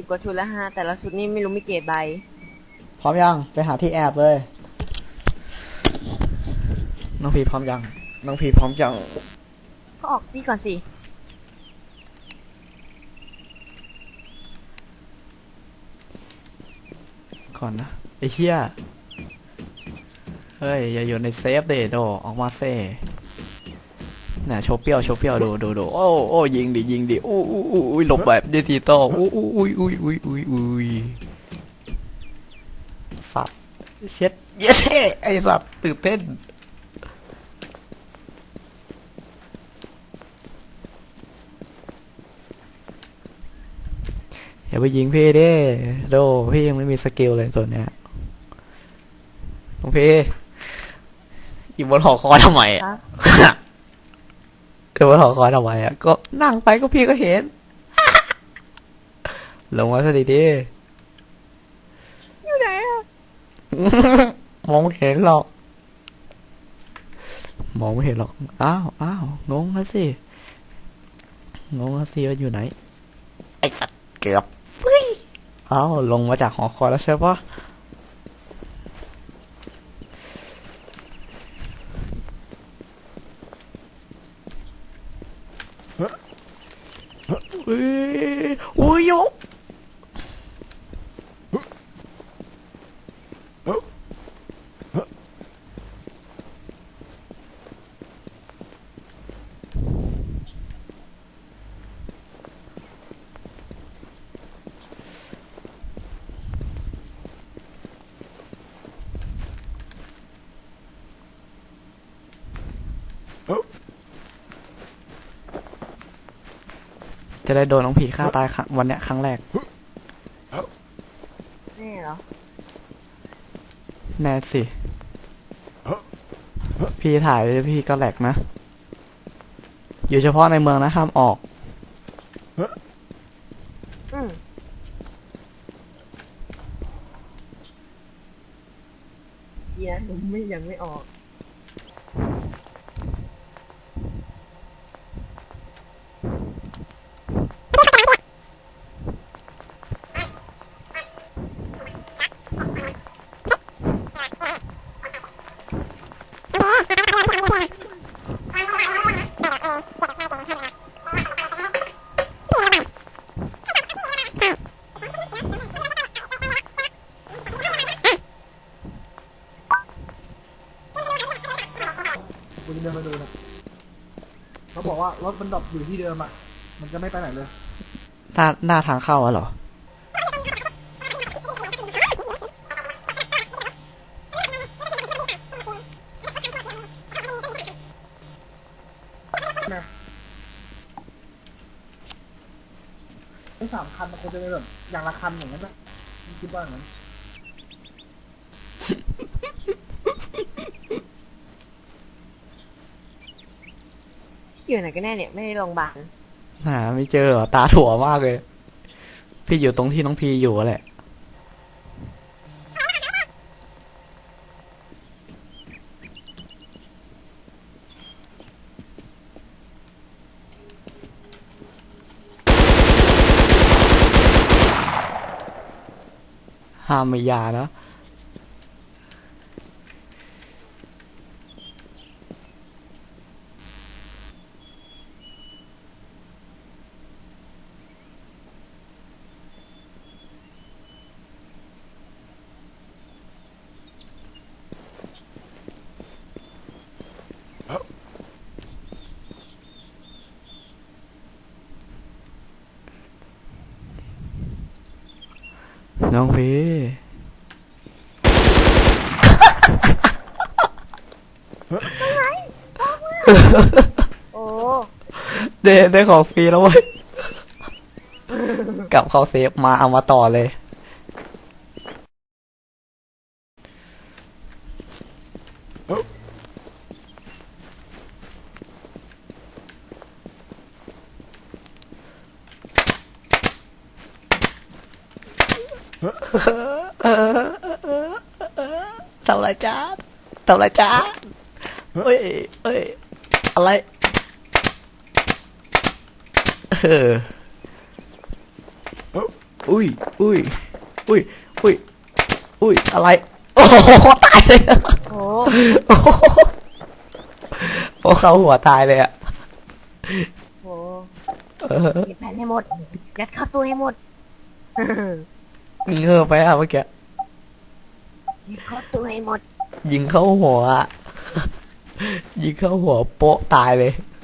สิบกว่าชุดแล้วฮะ แต่ละชุดนี่ไม่รู้มีเกรดใบ พร้อมยัง ไปหาที่แอบเลย น้องพีพร้อมยัง น้องพีพร้อมยัง ก็ออกนี่ก่อนสิ ก่อนนะไอ้เหี้ยเฮ้ย อย่าอยู่ในเซฟเดโดออกมาเซ่ น่ะโชว์เปรี้ยวโชว์เปรี้ยวดูดูดูโอ้โอ้ยิงดิยิงดิอู้อู้อู้อุ้ยหลบแบบดิจิตอลอู้อู้อุ้ยอุ้ยอุ้ยอุ้ยอุ้ยสัตว์เช็ดเย้เท่ไอ้สัตว์ตื่นเต้นอย่าไปยิงพี่ดิโดพี่ยังไม่มีสกิลเลยส่วนเนี้ยน้องพี่อยู่บนหอคอยทำไมคอะ รับอยู่บนหอคอยทำไมอะ ก็นั่งไปก็พี่ก็เห็น ลงมาซะดีดิอยู่ไหนอะมองไม่เห็นหรอก มองไม่เห็นหรอก อ้าวอ้าวงงแล้วสิ งงแล้วสิว่าอยู่ไหน ไอ้สัตว์เกือบเฮ้ยอ้าวลงมาจากหอคอยแล้วใช่ปะ อุ้ยอุ้ยโย จะได้โดนน้องผีฆ่าตายครั้งวันเนี้ยครั้งแรก นี่เหรอ แน่สิ พี่ถ่ายเลยพี่ก็แหลกนะ อยู่เฉพาะในเมืองนะห้ามออก อืมเดี๋ยวหนูไม่ยังไม่ออก กูจะเดิ นมาดูนะเขาบอกว่ารถมันดรอปอยู่ที่เดิมอะ มันจะไม่ไปไหนเลย หน้าหน้าทางเข้าอะเหรอไอ้สามคันมันคงจะเป็นแบบอย่างละคันอย่างนั้นนะคิดว่าอย่างนั้น อยู่ไหนกันแน่เนี่ยไม่ได้โรงพยาบาลหาไม่เจอเหรอตาถั่วมากเลย พี่อยู่ตรงที่น้องพีอยู่แหละ ห้ามไม่ยานะ น้องพีโอ้ได้ได้ของฟรีแล้วเว้ยกลับเข้าเซฟมาเอามาต่อเลย ทำอะไรจ้าทำอะไรจ้าเอ้ยเอ้ยอะไรเอออุ้ยอุ้ยอุ้ยอุ้ยอุ้ยอะไร โอ้โหตายเลยโอ้โอ้โหเขาหัวตายเลยอะโหเออเก็บแผ่นให้หมดยัดเข้าตู้ให้หมด เงือไปอะเมื่อกี้ยัดเข้าตู้ให้หมด ยิงเข้าหัวอะยิงเข้าหัวโป๊ะตายเลยโ